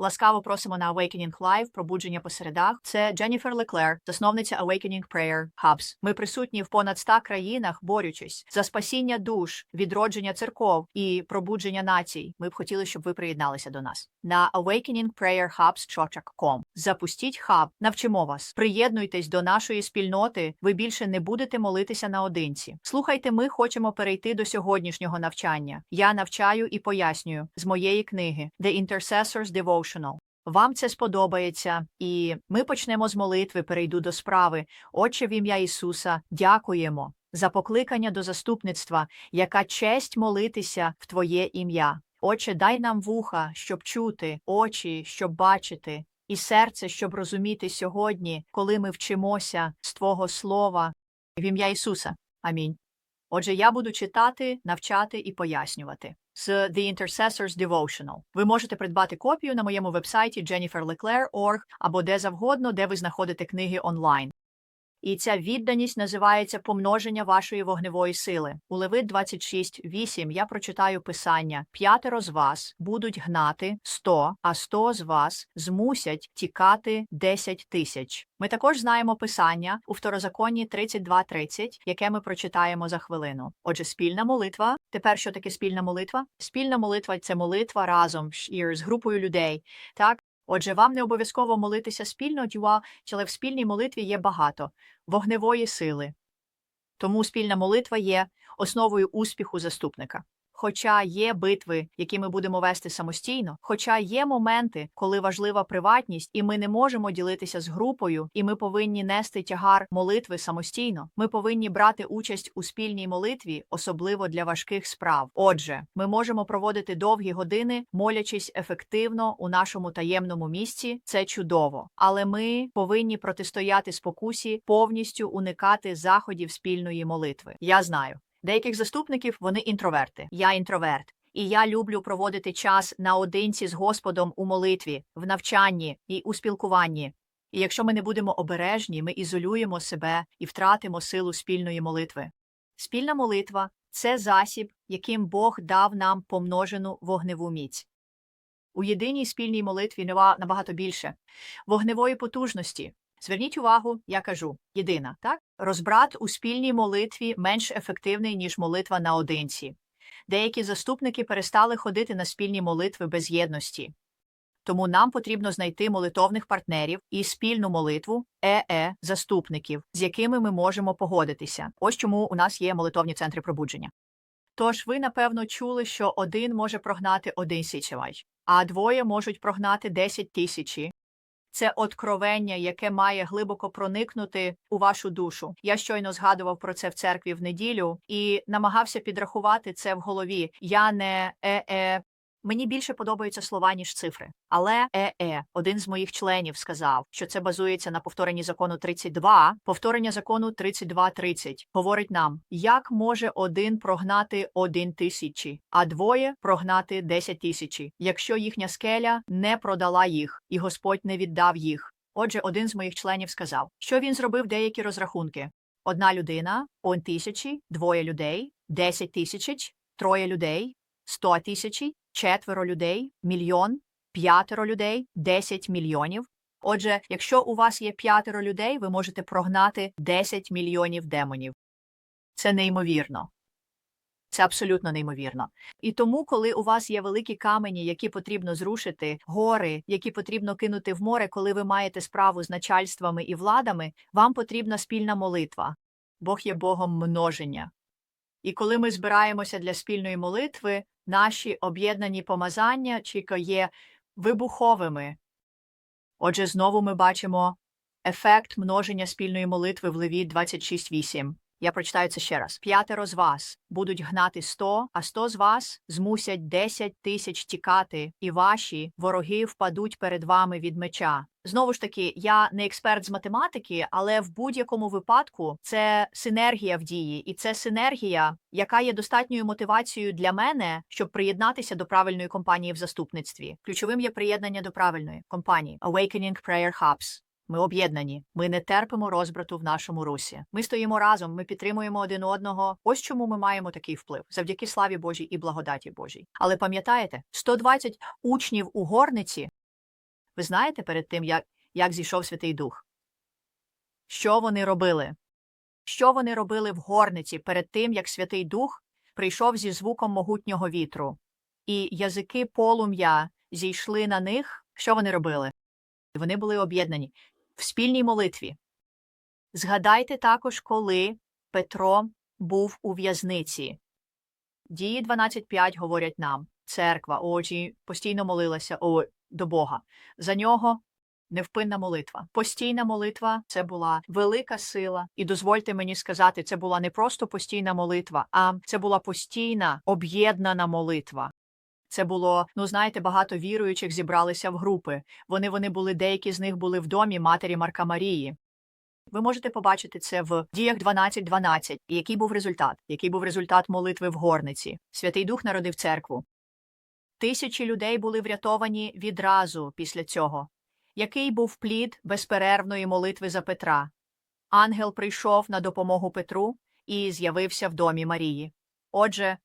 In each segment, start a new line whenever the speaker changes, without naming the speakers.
Ласкаво просимо на Awakening Live, пробудження по середах. Це Дженніфер Леклер, засновниця Awakening Prayer Hubs. Ми присутні в понад 100 країнах, борючись за спасіння душ, відродження церков і пробудження націй. Ми б хотіли, щоб ви приєдналися до нас на awakeningprayerhubs.com. Запустіть хаб, навчимо вас. Приєднуйтесь до нашої спільноти. Ви більше не будете молитися наодинці. Слухайте, ми хочемо перейти до сьогоднішнього навчання. Я навчаю і пояснюю з моєї книги The Intercessor's Devotional. Вам це сподобається, і ми почнемо з молитви. Перейду до справи. Отче, в ім'я Ісуса, дякуємо за покликання до заступництва, яка честь молитися в Твоє ім'я. Отче, дай нам вуха, щоб чути, очі, щоб бачити, і серце, щоб розуміти сьогодні, коли ми вчимося з Твого Слова. В ім'я Ісуса. Амінь. Отже, я буду читати, навчати і пояснювати з The Intercessor's Devotional. Ви можете придбати копію на моєму вебсайті jenniferleclaire.org або де завгодно, де ви знаходите книги онлайн. І ця відданість називається помноження вашої вогневої сили. У Левит 26.8 я прочитаю писання: п'ятеро з вас будуть гнати 100, а 100 з вас змусять тікати 10 тисяч. Ми також знаємо писання у второзаконні 32.30, яке ми прочитаємо за хвилину. Отже, спільна молитва. Тепер що таке спільна молитва? Спільна молитва це молитва разом з групою людей. Так, Отже, вам не обов'язково молитися спільно, дюа, але в спільній молитві є багато вогневої сили. Тому спільна молитва є основою успіху заступника. Хоча є битви, які ми будемо вести самостійно, хоча є моменти, коли важлива приватність, і ми не можемо ділитися з групою, і ми повинні нести тягар молитви самостійно. Ми повинні брати участь у спільній молитві, особливо для важких справ. Отже, ми можемо проводити довгі години, молячись ефективно у нашому таємному місці. Це чудово, але ми повинні протистояти спокусі, повністю уникати заходів спільної молитви. Я знаю. Деяких заступників вони інтроверти. Я інтроверт. І я люблю проводити час наодинці з Господом у молитві, в навчанні і у спілкуванні. І якщо ми не будемо обережні, ми ізолюємо себе і втратимо силу спільної молитви. Спільна молитва це засіб, яким Бог дав нам помножену вогневу міць. У єдиній спільній молитві нема набагато більше вогневої потужності, Зверніть увагу, я кажу єдина, так? Розбрат у спільній молитві менш ефективний, ніж молитва наодинці. Деякі заступники перестали ходити на спільні молитви без єдності. Тому нам потрібно знайти молитовних партнерів і спільну молитву ЕЕ заступників, з якими ми можемо погодитися. Ось чому у нас є молитовні центри пробудження. Тож ви, напевно, чули, що один може прогнати один січевач, а двоє можуть прогнати 10 тисячі, це откровення, яке має глибоко проникнути у вашу душу. Я щойно згадував про це в церкві в неділю і намагався підрахувати це в голові. Я не е-е Мені більше подобаються слова, ніж цифри. Але ЕЕ, один з моїх членів, сказав, що це базується на повторенні закону 32. Повторення закону 32.30 говорить нам, як може один прогнати один тисячі, а двоє прогнати десять тисячі, якщо їхня скеля не продала їх, і Господь не віддав їх. Отже, один з моїх членів сказав, що він зробив деякі розрахунки: одна людина, он тисячі, двоє людей, десять тисяч, троє людей, сто тисячі, четверо людей, мільйон, п'ятеро людей, десять мільйонів. Отже, якщо у вас є п'ятеро людей, ви можете прогнати 10 мільйонів демонів. Це неймовірно. Це абсолютно неймовірно. І тому, коли у вас є великі камені, які потрібно зрушити, гори, які потрібно кинути в море, коли ви маєте справу з начальствами і владами, вам потрібна спільна молитва. Бог є Богом множення. І коли ми збираємося для спільної молитви, наші об'єднані помазання чіко є вибуховими. Отже, знову ми бачимо ефект множення спільної молитви в Леві 26.8. Я прочитаю це ще раз. П'ятеро з вас будуть гнати сто, а сто з вас змусять десять тисяч тікати, і ваші вороги впадуть перед вами від меча. Знову ж таки, я не експерт з математики, але в будь-якому випадку це синергія в дії, і це синергія, яка є достатньою мотивацією для мене, щоб приєднатися до правильної компанії в заступництві. Ключовим є приєднання до правильної компанії Awakening Prayer Hubs. Ми об'єднані, ми не терпимо розбрату в нашому русі. Ми стоїмо разом, ми підтримуємо один одного. Ось чому ми маємо такий вплив завдяки славі Божій і благодаті Божій. Але пам'ятаєте, 120 учнів у горниці Ви знаєте перед тим, як, як зійшов Святий Дух? Що вони робили? Що вони робили в горниці перед тим, як Святий Дух прийшов зі звуком могутнього вітру, і язики полум'я зійшли на них? Що вони робили? Вони були об'єднані в спільній молитві. Згадайте також, коли Петро був у в'язниці. Дії 12.5 говорять нам, церква, очі постійно молилася о, до Бога. За нього невпинна молитва. Постійна молитва це була велика сила. І дозвольте мені сказати, це була не просто постійна молитва, а це була постійна об'єднана молитва. Це було, ну знаєте, багато віруючих зібралися в групи. Вони вони були, деякі з них були в домі матері Марка Марії. Ви можете побачити це в діях 12.12. І який був результат? Який був результат молитви в горниці? Святий Дух народив церкву. Тисячі людей були врятовані відразу після цього. Який був плід безперервної молитви за Петра? Ангел прийшов на допомогу Петру і з'явився в домі Марії. Отже,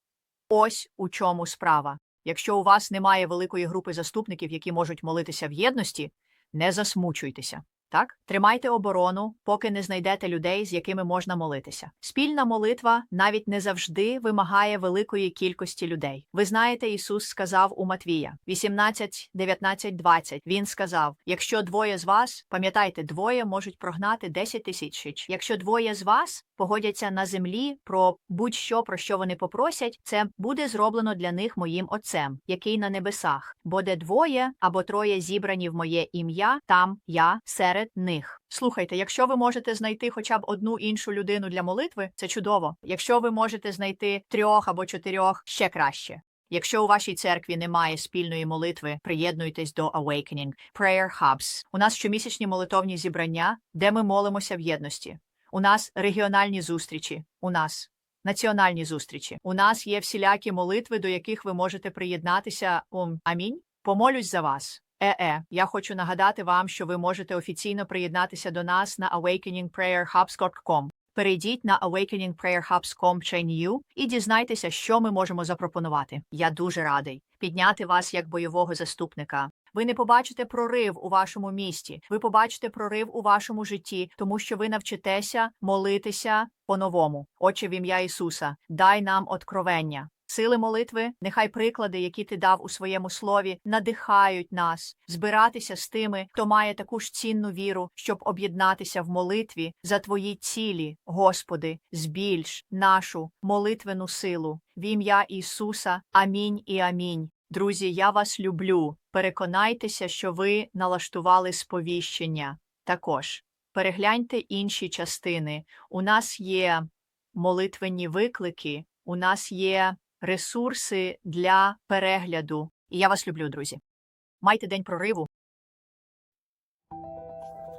ось у чому справа. Якщо у вас немає великої групи заступників, які можуть молитися в єдності, не засмучуйтеся. Так, тримайте оборону, поки не знайдете людей, з якими можна молитися. Спільна молитва навіть не завжди вимагає великої кількості людей. Ви знаєте, Ісус сказав у Матвія 18, 19, 20. Він сказав: якщо двоє з вас, пам'ятайте, двоє можуть прогнати 10 тисяч. Якщо двоє з вас погодяться на землі про будь-що, про що вони попросять, це буде зроблено для них моїм Отцем, який на небесах. Бо де двоє або троє зібрані в моє ім'я, там я серед них. Слухайте, якщо ви можете знайти хоча б одну іншу людину для молитви, це чудово. Якщо ви можете знайти трьох або чотирьох, ще краще. Якщо у вашій церкві немає спільної молитви, приєднуйтесь до Awakening Prayer Hubs. У нас щомісячні молитовні зібрання, де ми молимося в єдності. У нас регіональні зустрічі. У нас національні зустрічі. У нас є всілякі молитви, до яких ви можете приєднатися. Амінь. Помолюсь за вас. Е-е, я хочу нагадати вам, що ви можете офіційно приєднатися до нас на awakeningprayerhubs.com. Перейдіть на awakeningprayerhubs.com і дізнайтеся, що ми можемо запропонувати. Я дуже радий підняти вас як бойового заступника. Ви не побачите прорив у вашому місті, ви побачите прорив у вашому житті, тому що ви навчитеся молитися по-новому. Отче, в ім'я Ісуса, дай нам откровення. Сили молитви, нехай приклади, які ти дав у своєму слові, надихають нас збиратися з тими, хто має таку ж цінну віру, щоб об'єднатися в молитві за твої цілі, Господи, збільш нашу молитвену силу. В ім'я Ісуса. Амінь і амінь. Друзі, я вас люблю. Переконайтеся, що ви налаштували сповіщення. Також перегляньте інші частини. У нас є молитвенні виклики, у нас є ресурси для перегляду. І я вас люблю, друзі. Майте день прориву.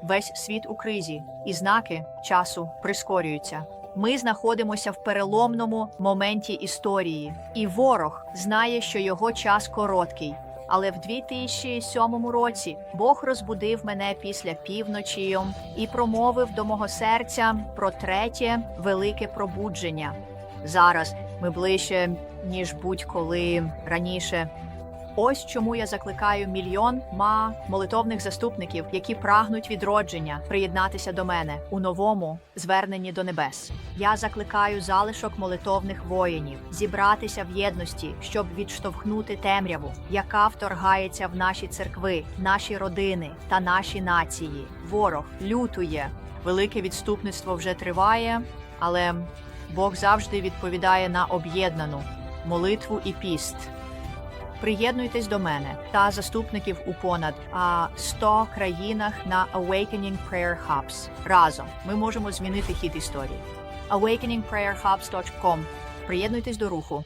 Весь світ у кризі, і знаки часу прискорюються. Ми знаходимося в переломному моменті історії, і ворог знає, що його час короткий. Але в 2007 році Бог розбудив мене після півночі і промовив до мого серця про третє велике пробудження. Зараз ми ближче, ніж будь-коли раніше. Ось чому я закликаю мільйон ма молитовних заступників, які прагнуть відродження, приєднатися до мене у новому зверненні до небес. Я закликаю залишок молитовних воїнів зібратися в єдності, щоб відштовхнути темряву, яка вторгається в наші церкви, наші родини та наші нації. Ворог лютує. Велике відступництво вже триває, але Бог завжди відповідає на об'єднану молитву і піст. Приєднуйтесь до мене та заступників у понад а, 100 країнах на Awakening Prayer Hubs. Разом ми можемо змінити хід історії. awakeningprayerhubs.com. Приєднуйтесь до руху.